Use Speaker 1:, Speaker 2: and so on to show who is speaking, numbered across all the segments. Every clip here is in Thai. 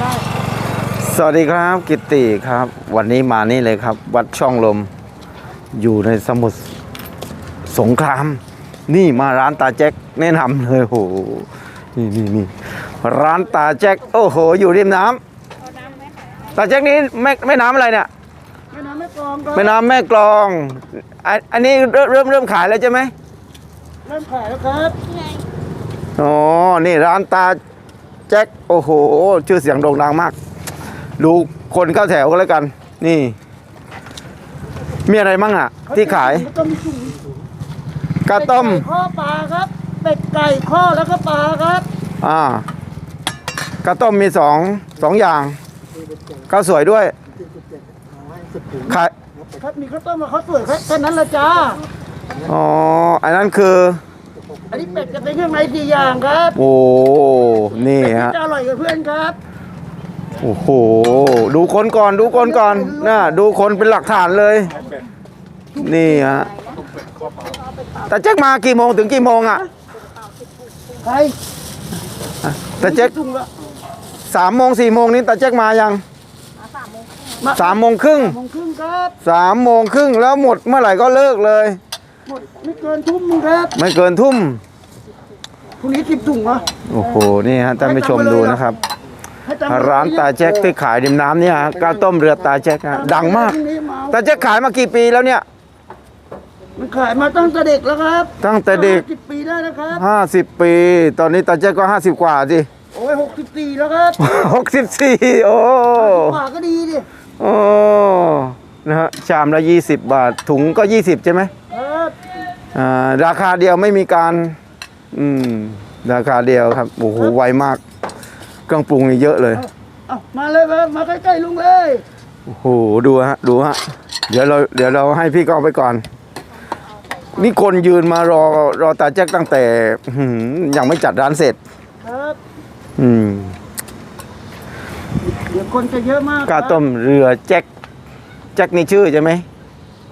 Speaker 1: ได้
Speaker 2: สวัสดีครับกิตติครับ วันนี้มานี่เลยครับ วัดช่องลมอยู่ในสมุทรสงคราม นี่มาร้านตาแจ็คแนะนำเลยโหนี่นี่นี่ร้านตาแจ็คโอ้โห อยู่ริมน้ำตาแจ็คนี้แม่แม่น้ำอะไรเนี่ย
Speaker 1: แม่น้ำแม่กลองครับ
Speaker 2: แม่น้ำแม่กลองอันอันนี้เริ่มเริ่มเริ่มขายแล้วใช่ไหม
Speaker 1: เริ่มขายแล้วครับ
Speaker 2: อ๋อนี่ร้านตา แจ็คโอ้โห ชื่อเสียงโด่งดังมาก ดูคนเข้าแถวกันแล้วกัน นี่ มีอะไรมั่งอะ ที่ขาย
Speaker 1: แล้วก็มีถุง
Speaker 2: กาต้ม
Speaker 1: เป็ดไก่ข้อปลาครับเป็ดไก่ข้อแล้วก็ปลาครับ
Speaker 2: อ่ากาต้มมีสองสองอย่างข้าวสวยด้วย ขาย
Speaker 1: ครับมีข้าวต้มกับข้าวสวยครับแค่นั้นละจ้า
Speaker 2: อ๋อ อันนั้นคือ
Speaker 1: อันนี้เป็ดกับเป็นเครื่องในสี่อย่างครับ
Speaker 2: โอ้นี่ฮะ
Speaker 1: จะอร่อยกับเพื่อนครับ
Speaker 2: โอ้โหดูคนก่อนดูคนก่อนน่ะดูคนเป็นหลักฐานเลย นี่ฮะแต่แจ็คมากี่โมงถึงกี่โมงอะ
Speaker 1: ใคร
Speaker 2: แต่แจ็ค
Speaker 1: ถุงละ
Speaker 2: สามโมงสี่โมงนี้แต่แจ็คมายัง
Speaker 1: มา
Speaker 2: สามโมงครึ่ง
Speaker 1: โมงครึ่งครับ
Speaker 2: สามโมงครึ่งแล้วหมดเมื่อไหร่ก็เลิกเลย
Speaker 1: หมดไม่เกินทุ่มนึงครับ
Speaker 2: ไม่เกินทุ่ม
Speaker 1: พรุ่งนี้สิบถุงเหรอ
Speaker 2: โอ้โหนี่ฮะท่านผู้ชมดูนะครับ
Speaker 1: ให้จำไว้
Speaker 2: ร้านตาแจ็คที่ขายริมน้ำเนี่ยฮะก้าวต้มเรือตาแจ็คฮะดังมาก
Speaker 1: พรุ่นี้มา
Speaker 2: ตาแจ็คขายมากี่ปีแล้วเนี่ย
Speaker 1: มันขายมาตั้งแต่เด็กแล้วครับ
Speaker 2: ตั้งแต่เด็ก
Speaker 1: สิบปีได้แล้วครับ
Speaker 2: ห้าสิบปี ตอนนี้ตาแจ็คก็ห้าสิบกว่าสิ
Speaker 1: โอ้ยหกสิบสี่แล้วครับ
Speaker 2: หกสิบสี่โอ้
Speaker 1: กว่าก็ดีดิ
Speaker 2: โอ้นะฮะชามละยี่สิบบาทถุงก็ยี่สิบใช่ไหม
Speaker 1: ค รับ
Speaker 2: อ่าราคาเดียวไม่มีการอืมราคาเดียวครับโอ้โหไวมาก เครื่องปรุงนี่เยอะเลย
Speaker 1: เอามาเลยครับมาใกล้ๆลุงเลย
Speaker 2: โอ้โหดูฮะดูฮะเดี๋ยวเราเดี๋ยวเราให้พี่กองไปก่อน นี่คนยืนมารอรอตาแจ็คตั้งแต่อื้อหือยังไม่จัดร้านเสร็จ
Speaker 1: ครับ
Speaker 2: อืม
Speaker 1: เดี๋ยวคนจะเยอะมาก
Speaker 2: กาต้มเรือแจ็คแจ็คนี่ชื่อใช่ไหม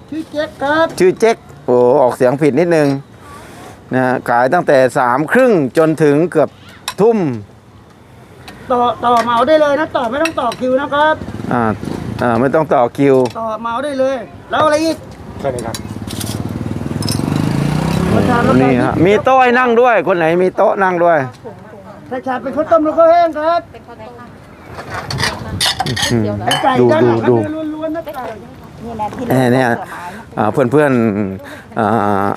Speaker 1: ชื่อเจ๊กครับ
Speaker 2: ชื่อแจ็ค โอ้ออกเสียงผิดนิดนึงนะขายตั้งแต่สามครึ่งจนถึงเกือบทุ่ม
Speaker 1: ต่อต่อเหมาได้เลยนะต่อไม่ต้องต่อคิวนะครับ
Speaker 2: อ่าอ่าไม่ต้องต่อคิว
Speaker 1: ต่อเหมาได้เลย แล้วอะไรอีก
Speaker 3: ใช่ไหมครับ
Speaker 1: ประชาชน
Speaker 2: นี่ฮะมีโต๊ะให้นั่งด้วย คนไหนมีโต๊ะนั่งด้วย
Speaker 1: ประชาเป็นข้าวต้มแล้วก็แห้งครับ
Speaker 2: อืม
Speaker 1: ไก่
Speaker 2: ดู
Speaker 1: ย่าง
Speaker 2: ดู
Speaker 1: หนัง
Speaker 2: ดู
Speaker 1: เนื้อล้วนๆนะไก่
Speaker 4: นี่แหละที่
Speaker 2: เนี่ย เนี่ยอ่าเพื่อนเพื่อนๆอ่า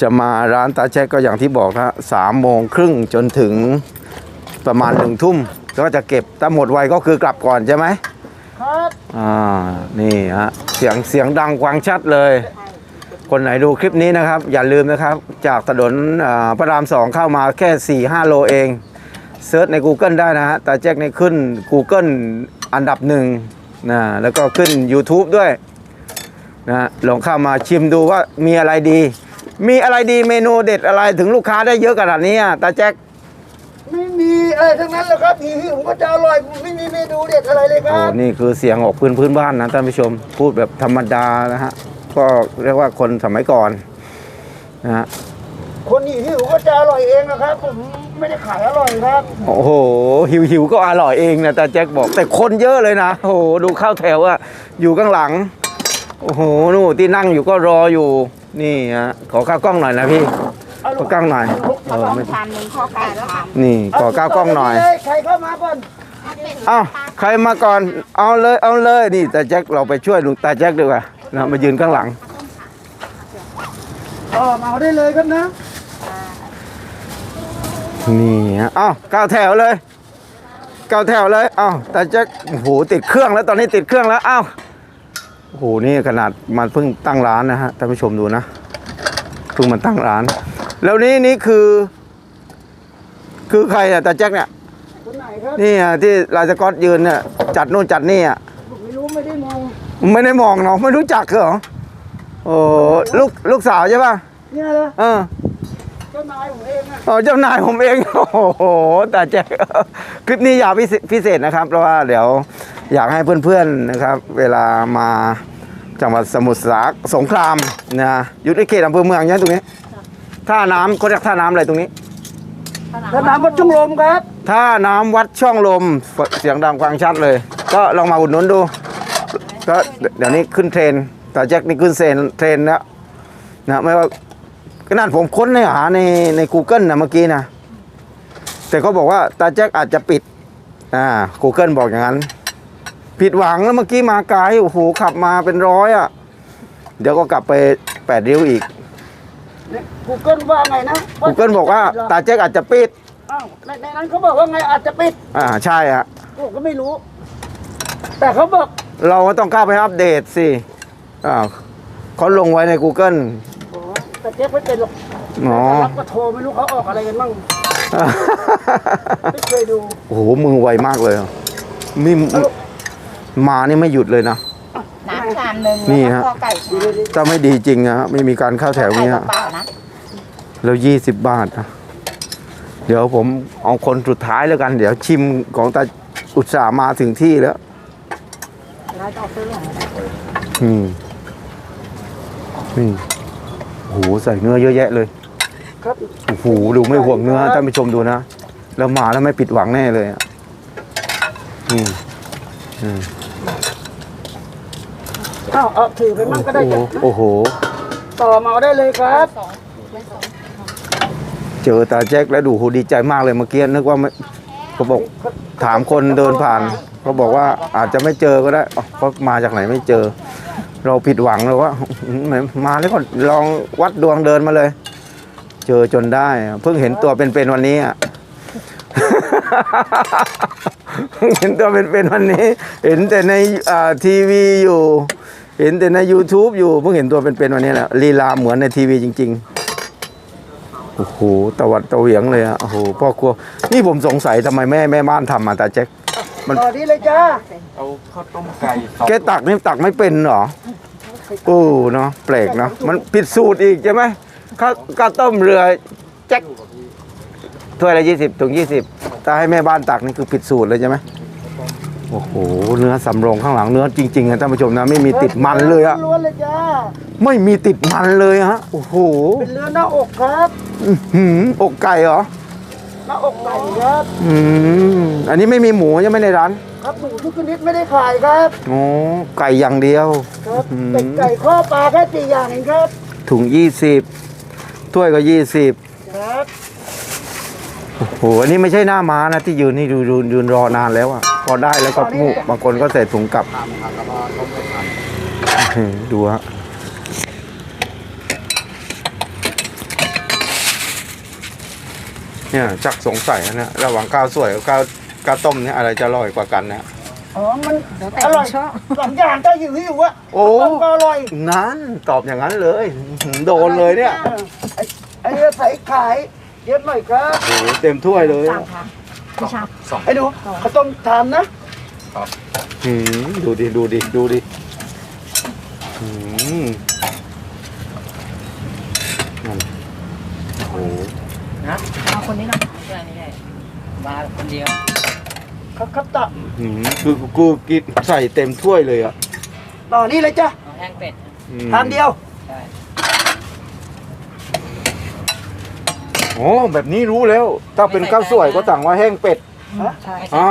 Speaker 2: จะมาร้านตาแจ๊กก็อย่างที่บอกนะสามโมงครึ่งจนถึงประมาณหนึ่งทุ่มก็จะเก็บถ้าหมดไวก็คือกลับก่อนใช่ไหม
Speaker 1: ครับ
Speaker 2: อ่านี่ฮะเสียงเสียงดังกวางชัดเลย คนไหนดูคลิปนี้นะครับ อย่าลืมนะครับ จากถนนอ่าพระรามสองเข้ามาแค่ 4 5 โลเองเซิร์ชใน Google ได้นะฮะตาแจ็คนี่ขึ้น Google อันดับหนึ่งนะแล้วก็ขึ้น YouTube ด้วย นะลองเข้ามาชิมดูว่ามีอะไรดี มีอะไรดีเมนูเด็ดอะไรถึงลูกค้าได้เยอะขนาดนี้อะตาแจ็ค
Speaker 1: ไม่มีอะไรทั้งนั้นหรอกครับหิวๆผมก็จะอร่อยผมไม่มีเมนูเด็ดอะไรเลยค
Speaker 2: โอ้
Speaker 1: รับ
Speaker 2: นี่คือเสียงออกพื้นพื้นบ้านนะท่านผู้ชมพูดแบบธรรมดานะฮะก็เรียกว่าคนสมัยก่อนนะฮะ
Speaker 1: คนหิวๆก็จะอร่อยเองนะครับผมไม่ได้ขายอร่อยครับ
Speaker 2: โอ้โหหิวหิวๆก็อร่อยเองนะตาแจ็คบอกแต่คนเยอะเลยนะโอ้โหดูเข้าแถวอะอยู่ข้างหลัง โอ้โหนู่นที่นั่งอยู่ก็รออยู่ นี่ฮะขอข้าวกล้องหน่อยนะพี่ขอก้างหน่อยเออไม่
Speaker 4: ชามหนึ่งข้อไก่ชาม
Speaker 2: นี่ขอก้าวกล้องหน่อย
Speaker 1: ใครเข้ามาก่อน
Speaker 2: เอ้าใครมาก่อนเอาเลยเอาเลยนี่ตาแจ็คเราไปช่วยลุงตาแจ็คดีกว่านะมายืนข้างหลัง
Speaker 1: อ๋อเหมาได้เลยครับนะ
Speaker 2: นี่ฮะเอ้าก้าวแถวเลยก้าวแถวเลยเอ้าแต่จะโอ้โหติดเครื่องแล้วตอนนี้ติดเครื่องแล้วเอ้า โอ้โหนี่ขนาดมันเพิ่งตั้งร้านนะฮะท่านผู้ชมดูนะเพิ่งมันตั้งร้าน แล้วนี่นี่คือ คือใครอะตาแจ็คเนี่ย
Speaker 1: คนไหนครับ
Speaker 2: นี่อะที่ลายสกอตยืนเนี่ยจัดนู่นจัดนี่อะ
Speaker 1: ผมไม่รู้ไม่ได้มอง
Speaker 2: ไม่ได้มองเนาะไม่รู้จักเหรอโอ้ลูกลูกสาวใช่ป่ะ
Speaker 1: เนี่ยเหรอ
Speaker 2: เออ
Speaker 1: เจ้านายผมเองอะ
Speaker 2: อ๋อเจ้านายผมเอง โอ้โหแต่แจ็คคลิปนี้อยากพิเศษพิเศษนะครับ เพราะว่าเดี๋ยวอยากให้เพื่อนๆนะครับ เวลามาจังหวัดสมุทรสาสงครามนะอยู่ในเขตอำเภอเมืองเนี่ยตรงนี้ ท่าน้ำเขาเรียกท่าน้ำอะไรตรงนี้
Speaker 1: สนามวัดจุงลมครับ
Speaker 2: ถ้าน้ำวัดช่องลมเสียงดังฟังชัดเลย ก็ลองมาอุดหนุนดู ก็เดี๋ยวนี้ขึ้นเทรนด์ตาแจ็คนี่ขึ้นเทรนด์เทรนด์แล้วนะไม่ว่า ขนาดผมค้นในหาในใน Google นะเมื่อกี้นะ แต่เขาบอกว่าตาแจ็คอาจจะปิด อ่า Google บอกอย่างนั้น ผิดหวังแล้วเมื่อกี้มาไกลโอ้โหขับมาเป็นร้อยอะ เดี๋ยวก็กลับไปแปดริ้วอีก
Speaker 1: กูเกิลว่าไงนะ
Speaker 2: Google บอกว่าตาแจ็คอาจจะปิด
Speaker 1: อ้าวในในนั้นเขาบอกว่าไงอาจจะปิด
Speaker 2: อ่าใช่ฮะ
Speaker 1: ผมก็ไม่รู้ แต่เขาบอก
Speaker 2: เราก็ต้องเข้าไปอัปเดตสิอ่าเขาลงไว้ใน Google
Speaker 1: อ๋อ แต่เจ๊ไม่เป็นหรอก
Speaker 2: อ๋อ
Speaker 1: รับก็โทรไม่รู้เขาออกอะไรกันบ้างไม่เคยดู
Speaker 2: โอ้โหมือไวมากเลยอะนี่มานี่ไม่หยุดเลยนะ
Speaker 4: น้ำชามหนึ่ง
Speaker 2: นี่
Speaker 4: แล้ว
Speaker 2: ฮะ
Speaker 4: ก็ไก่ชาม
Speaker 2: ถ้าไม่ดีจริงอะฮะไม่มีการเข้าแถว
Speaker 4: ไก่
Speaker 2: เนี้ย
Speaker 4: เปล่าๆนะ
Speaker 2: แล้วยี่สิบบาทนะเดี๋ยวผมเอาคนสุดท้ายแล้วกัน เดี๋ยวชิมของตาอุตส่าห์มาถึงที่แล้ว
Speaker 4: เราจะเอาซื้อของอะไร
Speaker 2: อืมนี่ โอ้โหใส่เนื้อเยอะแยะเลย
Speaker 1: ครับ
Speaker 2: โอ้โหดูไม่ห่วงเนื้อท่านผู้ชมดูนะแล้วมาแล้วไม่ผิดหวังแน่เลยอะอืมอืม
Speaker 1: อ้าวเอาถือไปมั่งก็ได้
Speaker 2: โอ้โห
Speaker 1: จ้ะ
Speaker 2: โอ้โห
Speaker 1: ต่อมาเอาได้เลยครับ
Speaker 2: เจอตาแจ็คแล้วดูโหดีใจมากเลยเมื่อกี้นึกว่าไม่เขาบอกถามคนเดินผ่านเขาบอกว่าอาจจะไม่เจอก็ได้อ๋อเขามาจากไหนไม่เจอ เราผิดหวังเลยว่าอื้อหือมาแล้วก็ลองวัดดวงเดินมาเลย เจอจนได้อะเพิ่งเห็นตัวเป็นๆวันนี้อะเพิ่งเห็นตัวเป็นๆวันนี้ เห็นแต่ในอ่าทีวีอยู่ เห็นแต่ใน YouTube อยู่เพิ่งเห็นตัวเป็นๆวันนี้แหละลีลาเหมือนในทีวีจริง ๆ โอ้โหตะวัดตะเหวียงเลยอะโอ้โหพ่อครัว นี่ผมสงสัยทำไมแม่แม่บ้านทำมาตาแจ็คมัน
Speaker 1: ต่อนี้เลยจ้า
Speaker 3: เอาข้าวต้มไก่สอง
Speaker 2: แกตักนี่ตักไม่เป็นเหรอ โอ้เนาะแปลกเนาะมันผิดสูตรอีกใช่ไหมข้าวข้าวต้มเรือแจ็คถ้วยละยี่สิบถึงยี่สิบถ้าให้แม่บ้านตักนี่คือผิดสูตรเลยใช่ไหมโอ้โหเนื้อสำโรงข้างหลังเนื้อจริงๆนะท่านผู้ชมนะไม่มีติดมันเลยอะ
Speaker 1: ล้วนๆเลยจ้า
Speaker 2: ไม่มีติดมันเลยฮะโอ้โห
Speaker 1: เป็นเรือหน้าอกครับ
Speaker 2: อื้อหืออกไก่เหรอ
Speaker 1: หน้าอกไก่ครับ
Speaker 2: อืมอันนี้ไม่มีหมูใช่ไหมในร้าน
Speaker 1: ครับหมูทุกชนิดไม่ได้ขายครับ
Speaker 2: โอ้ไก่อย่างเดียว
Speaker 1: ครับ
Speaker 2: อืม
Speaker 1: เป็ดไก่ข้อปลาแค่สี่อย่างเองครับ
Speaker 2: ถุงยี่สิบถ้วยก็ยี่สิบ
Speaker 1: ครับ
Speaker 2: โอ้โหอันนี้ไม่ใช่หน้าม้านะที่ยืนนี่ดูยืนยืนรอนานแล้วอะพอได้แล้วก็มูกบางคนก็ใส่ถุงกลับอื้อหือดูฮะ เนี่ยจักสงสัยนะเนี่ยระหว่างข้าวสวยกับข้าวข้าวต้มเนี่ยอะไรจะอร่อยกว่ากันนะ
Speaker 1: อ๋อ มัน
Speaker 4: แล้วแต่
Speaker 1: อร่อย
Speaker 4: ชอบ
Speaker 1: สองอย่างถ้าหิวหิวๆอะ
Speaker 2: โอ้
Speaker 1: ต้มก็อร่อย
Speaker 2: นั้นตอบอย่างนั้นเลยอื้อหือโดนเลยเนี่ย
Speaker 1: ออไอ้ไอ้เรือใส่ขายเยอะหน่อยครับ
Speaker 2: โอ้โหเต็มถ้วยเลย
Speaker 4: สามค่ะพี่ชาม
Speaker 3: สอง
Speaker 1: ไอ้ดูข้าวต้มทานนะ
Speaker 2: หืมดูดิดูดิดูดิหืมนั่นโอ้โห
Speaker 4: เอาคนนี้หน่อย
Speaker 5: มาคนเดียว
Speaker 1: ครับครับต่อ
Speaker 2: หืมคือกูกินใส่เต็มถ้วยเลยอะ
Speaker 1: ต่อนี่เลยจ้ะ
Speaker 5: เอาแห้งเป็ด
Speaker 2: อืม
Speaker 1: ทานเดียว
Speaker 5: ใช่
Speaker 2: โอ้แบบนี้รู้แล้ว ถ้าเป็นข้าวสวยก็สั่งว่าแห้งเป็ด
Speaker 4: ใช่
Speaker 2: อ่า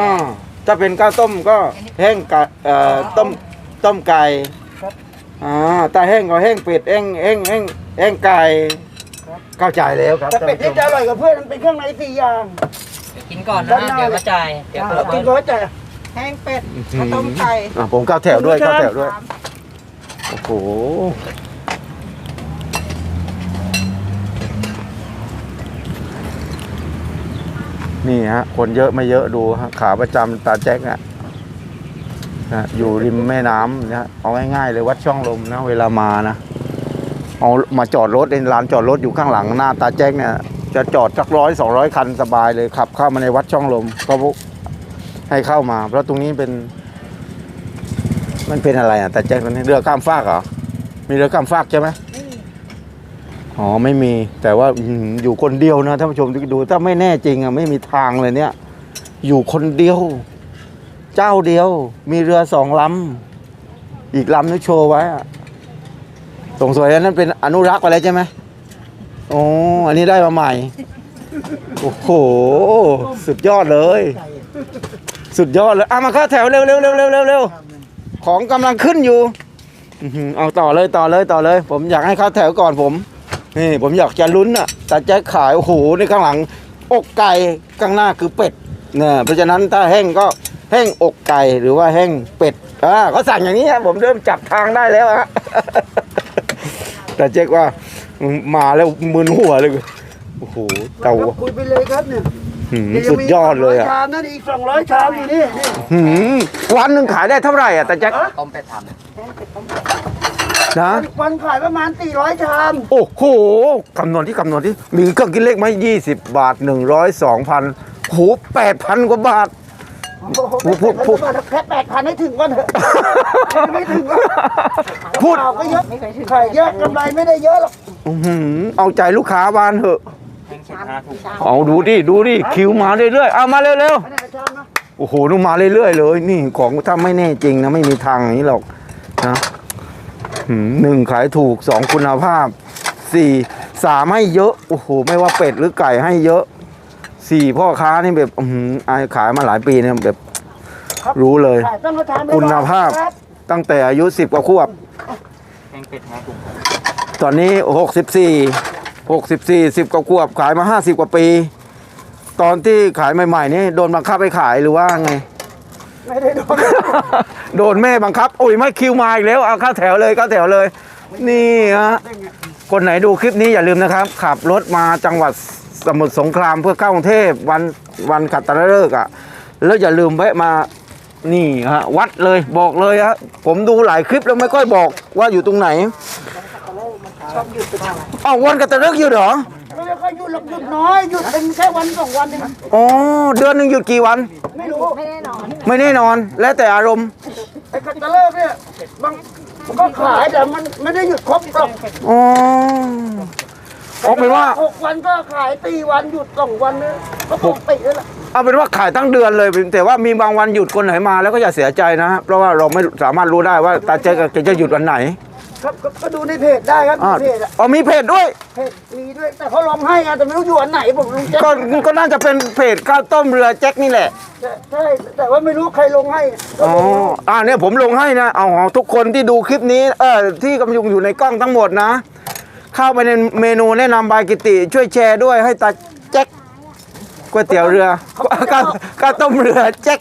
Speaker 2: ถ้าเป็นข้าวต้มก็แห้งไก่เอ่อต้มต้มไก่อ่าถ้าแห้งก็แห้งเป็ดแห้งแห้งแห้งแห้งไก่ เข้าใจแล้วครับ
Speaker 1: แต่เป็ดนี่จะอร่อยกว่าเพื่อนมันเป็นเครื่องในสี่อย่าง
Speaker 5: เดี๋ยวกินก่อนนะ
Speaker 1: ด้านหน้า
Speaker 5: เดี๋ยวมาจ่ายเดี๋ยว
Speaker 1: เรา
Speaker 5: เปิ
Speaker 1: กิน
Speaker 5: ด
Speaker 1: ก็เข้าใจ
Speaker 4: แห้งเป็ด
Speaker 2: ข้า
Speaker 4: ข้าวว
Speaker 2: ต้
Speaker 4: ต้
Speaker 2: ม
Speaker 4: ม
Speaker 2: ไก่
Speaker 4: ไก่
Speaker 2: อะผมก้าวแถวด้วยก้าวแถวด้วย โอ้โหนี่ฮะ คนเยอะไม่เยอะดูฮะขาประจำตาแจ็คอะนะอยู่ริมแม่น้ำนะเอาง่ายๆเลยวัดช่องลมนะ เวลามานะ เอามาจอดรถในลานจอดรถอยู่ข้างหลังหน้าตาแจ็คเนี่ยจะจอดสักร้อยสองร้อยคันสบายเลยขับเข้ามาในวัดช่องลมเขาให้เข้ามา เพราะตรงนี้เป็น มันเป็นอะไรอะตาแจ็คตรงนี้เรือข้ามฟากเหรอมีเรือข้ามฟากใช่ไหมอ๋อไม่มีแต่ว่าอยู่คนเดียวนะท่านผู้ชมดูถ้าไม่แน่จริงอะไม่มีทางเลยเนี่ย อยู่คนเดียว เจ้าเดียว มีเรือสองลำอีกลำนี่โชว์ไว้อะ สงสัยอันนั้นเป็นอนุรักษ์ไปแล้วใช่ไหมโอ้อันนี้ได้มาใหม่ โอ้โห สุดยอดเลย สุดยอดเลยเอามาเข้าแถวเร็วเร็วเร็วเร็วเร็วเร็วของกำลังขึ้นอยู่อื้อหือเอาต่อเลยต่อเลยต่อเลย ผมอยากให้เข้าแถวก่อนผม นี่ผมอยากจะลุ้นอะแต่แจ็คขายโอ้โหในข้างหลัง อกไก่ข้างหน้าคือเป็ดเนี่ยเพราะฉะนั้นถ้าแห้งก็แห้งอกไก่หรือว่าแห้งเป็ดอ่าเขาสั่งอย่างนี้ฮะผมเริ่มจับทางได้แล้วฮะ แต่แจ็คว่ามาแล้วมึนหัวเลยโอ้โหเตา
Speaker 1: ครับคุยไปเลยครับเนี่ย
Speaker 2: หืมสุดยอดเลยอะ
Speaker 1: ชามนั่นอีกสองร้อยชามอยู่นี่นี่
Speaker 2: หืมวันหนึ่งขายได้เท่าไหร่อะแต่แจ็ค
Speaker 5: ต้มเป็ดทำเนี่ย
Speaker 2: นะ
Speaker 1: วันขายประมาณสี่ร้อยชาม
Speaker 2: โอ้โหคำนวณที่คำนวณที่มีเครื่องคิดเลขไหมยี่สิบบาทหนึ่งร้อยสองพันโหแปดพันกว่าบาท
Speaker 1: โอ้โห
Speaker 2: พูดพูด
Speaker 1: แค่แปดพันให้ถึงก่อนเถอะไม่ถึงก็
Speaker 2: พูด
Speaker 1: เปล่าก็เยอะขายเยอะกำไรไม่ได้เยอะหรอก
Speaker 2: อื้อหือเอาใจลูกค้าบ้านเถอะ
Speaker 3: แห้งสิบห้าถุง
Speaker 2: เอาดูดิดูดิคิวมาเรื่อยๆเอามาเร็ว
Speaker 1: ไม่ได้ชามนะ
Speaker 2: ๆโอ้โหนูมาเรื่อยๆเลย นี่ของถ้าไม่แน่จริงนะไม่มีทางอย่างนี้หรอกนะหืมหนึ่งขายถูกสองคุณภาพสี่สามให้เยอะ โอ้โห ไม่ว่าเป็ดหรือไก่ให้เยอะ สี่พ่อค้านี่แบบอื้อหืออายขายมาหลายปีเนี่ยแบบรู้เลย
Speaker 1: ขายต้องมาทานไม่
Speaker 2: คุณภาพ
Speaker 1: ครับ
Speaker 2: ตั้งแต่อายุสิบกว่าขวบ
Speaker 3: แห้งเป็ดห้าถุง
Speaker 2: ตอนนี้หกสิบสี่หกสิบสี่สิบกว่าขวบขายมาห้าสิบกว่าปี ตอนที่ขายใหม่ๆนี่โดนบังคับไปขายหรือว่าไง
Speaker 1: ไม่ได้โดน
Speaker 2: โดนแม่บังคับ โอ้ยไม่คิวมาอีกแล้วเอาเข้าแถวเลยเข้าแถวเลย นี่ฮะ คนไหนดูคลิปนี้อย่าลืมนะครับ ขับรถมาจังหวัด สมุทรสงครามเพื่อเข้ากรุงเทพวันวันขัตฤกษ์อะแล้วอย่าลืมแวะมานี่ฮะวัดเลยบอกเลยฮะผมดูหลายคลิปแล้วไม่ค่อยบอกว่าอยู่ตรงไหนอ้าววันขัตฤกษ์อยู่เหรอ
Speaker 1: ไม่ได้ค่อยหยุดหรอกหยุดน้อยหยุดเป็นแค่วันสองวันเอง
Speaker 2: อ๋อเดือนหนึ่งหยุดกี่วัน
Speaker 1: ไม่รู้
Speaker 4: ไม่แน่นอน
Speaker 2: ไม่แน่นอนแล้วแต่อารมณ์
Speaker 1: ไอ้กัตเตอร์เลิกเนี่ยบางมันก็ขายแต่มันไม่ได้หยุดครบหรอก
Speaker 2: อ๋อ เอาเป็นว่า
Speaker 1: หกวันก็ขายตีวันหยุดสองวันเนี่ยก็ปกติแล้วล่ะ
Speaker 2: เอาเป็นว่าขายทั้งเดือนเลยแต่ว่ามีบางวันหยุดคนไหนมาแล้วก็อย่าเสียใจนะฮะเพราะว่าเราไม่สามารถรู้ได้ว่าตาเจ๊กบจะหยุดวันไหน
Speaker 1: ครับก็ก็ดูในเพจได้ครับ
Speaker 2: อ๋อ
Speaker 1: ในเพจอะ
Speaker 2: อ๋อมีเพจด้วย
Speaker 1: เพจมีด้วยแต่เขาลงให้อะแต่ไม่รู้อยู่อันไหนผมลุงแจ๊ค
Speaker 2: ก็ก็น่าจะเป็นเพจข้าวต้มเรือแจ็คนี่แหละ
Speaker 1: ใช่แต่ว่าไม่รู้ใครลงให้ก็
Speaker 2: อ๋อ
Speaker 1: ไม่รู้
Speaker 2: อ่าเนี่ยผมลงให้นะ เอาเอาทุกคนที่ดูคลิปนี้ เออที่กำลังอยู่ในกล้องทั้งหมดนะ เข้าไปในเมนูแนะนำบายกิติ ช่วยแชร์ด้วยให้ตาแจ็คก๋วยเตี๋ยวเรือข้าวข้าวต้มเรือแจ็ค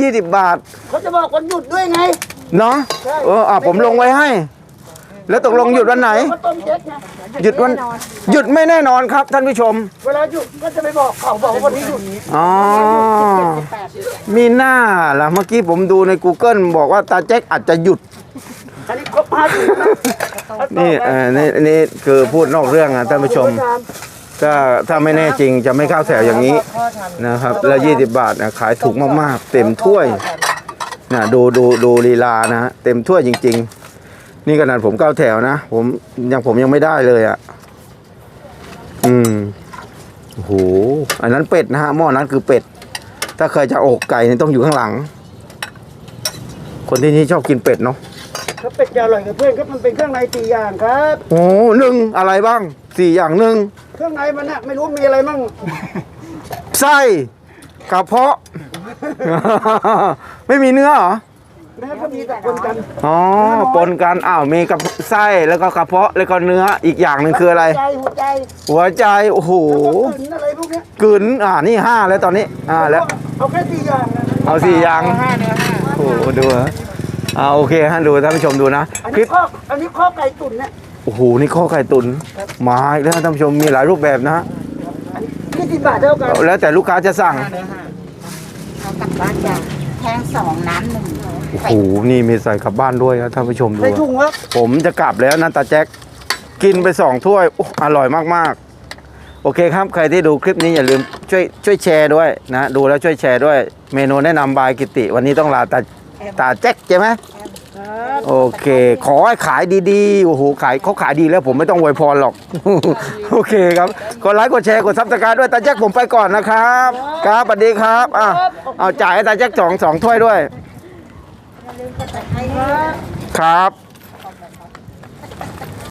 Speaker 2: ยี่สิบบาท
Speaker 1: เขาจะบอกวันหยุดด้วยไง
Speaker 2: เนาะ
Speaker 1: ใช่
Speaker 2: เอออะผมลงไว้ให้ แล้วตกลงหยุดวันไหน
Speaker 1: เขาต้มเจ๊กไง
Speaker 2: หยุดวัน หยุดไม่แน่นอนครับท่านผู้ชม
Speaker 1: เวลาหยุดก็จะไปบอกเขาบอกว่าวันนี้หยุด
Speaker 2: อ๋อ มีหน้าล่ะ เมื่อกี้ผมดูใน Google บอกว่าตาแจ็คอาจจะหยุด
Speaker 1: อันนี้ครบห้าถุงนะ
Speaker 2: นี่เออนี่นี่คือพูดนอกเรื่องนะท่านผู้ชม ถ้าถ้าไม่แน่จริงจะไม่เข้าแถวอย่างนี้นะครับ แล้ว20บาทนะขายถูกมากๆ เต็มถ้วยนะดูดูดูลีลานะฮะเต็มถ้วยจริง ๆ นี่ขนาดผมเข้าแถวนะ ผมยังผมยังไม่ได้เลยอะ อืมโอ้โหอันนั้นเป็ดนะฮะหม้อนั้นคือเป็ด ถ้าเคยจะอกไก่นี่ต้องอยู่ข้างหลัง คนที่นี่ชอบกินเป็ดเนาะ
Speaker 1: เขาเป็ดจะอร่อยกับเพื่อนครับมันเป็นเครื่องในสี่อย่างครับ
Speaker 2: โอ้หนึ่งอะไรบ้างสี่อย่างหนึ่ง
Speaker 1: เครื่องในมันน่ะไม่รู้มีอะไรมั่ง
Speaker 2: ไส้กระเพาะ ไม่มีเนื้อเหรอ
Speaker 1: แม้ก็มีแต่คนกัน
Speaker 2: อ๋อปนกันอ้าวมีกับไส้แล้วก็กระเพาะแล้วก็เนื้ออีกอย่างหนึ่งคืออะไร
Speaker 1: ใจหัวใจ
Speaker 2: หัวใจโอ้โห
Speaker 1: แล้วก็กลืนอะไรพวกเนี้ย
Speaker 2: กลืนอ่านี่ห้าแล้วตอนนี้ อ่าแล้ว
Speaker 1: เอาแค่สี่อย่างนะ
Speaker 2: เอาสี่อย่างโอ้โหดูฮะ อ่าโอเคฮะดูท่านผู้ชมดูนะ
Speaker 1: อัน
Speaker 2: คลิ
Speaker 1: นี้
Speaker 2: ป
Speaker 1: ข้ออันนี้ข้อไก่ตุ๋นเนี่ย
Speaker 2: โอ้โหนี่ข้อไก่ตุนมาอีกแล้วท่านผู้ชมมีหลายรูปแบบนะ
Speaker 1: ยี่สิบบาทเท่ากัน
Speaker 2: แล้วแต่ลูกค้าจะสั่ง
Speaker 4: เอากลับบ้านจ้ะแทงสองน้ำหนึ่ง
Speaker 2: โอ้โหนี่มีใส่กลับบ้านด้วยครับท่านผู้ชมดู
Speaker 1: ใส่ถุงครับ
Speaker 2: ผมจะกลับแล้วนะตาแจ็คกินไปสองถ้วยโอ้อร่อยมากๆ โอเคครับใครที่ดูคลิปนี้อย่าลืมช่วยช่วยแชร์ด้วยนะดูแล้วช่วยแชร์ด้วย เมนูแนะนำบายกิติ วันนี้ต้องลาตา ตาแจ็คใช่ไหมโอเค ขอให้ขายดีๆ โอ้โห ขายเขาขายดีแล้วผมไม่ต้องอวยพรหรอก โอเคครับ กดไลค์ กดแชร์ กดซับสไครต์ด้วย ตาแจ็คผมไปก่อนนะครับ ครับสวัสดีครับ อะ เอาจ่ายให้ตาแจ็คสองสองถ้วยด้วย ครับ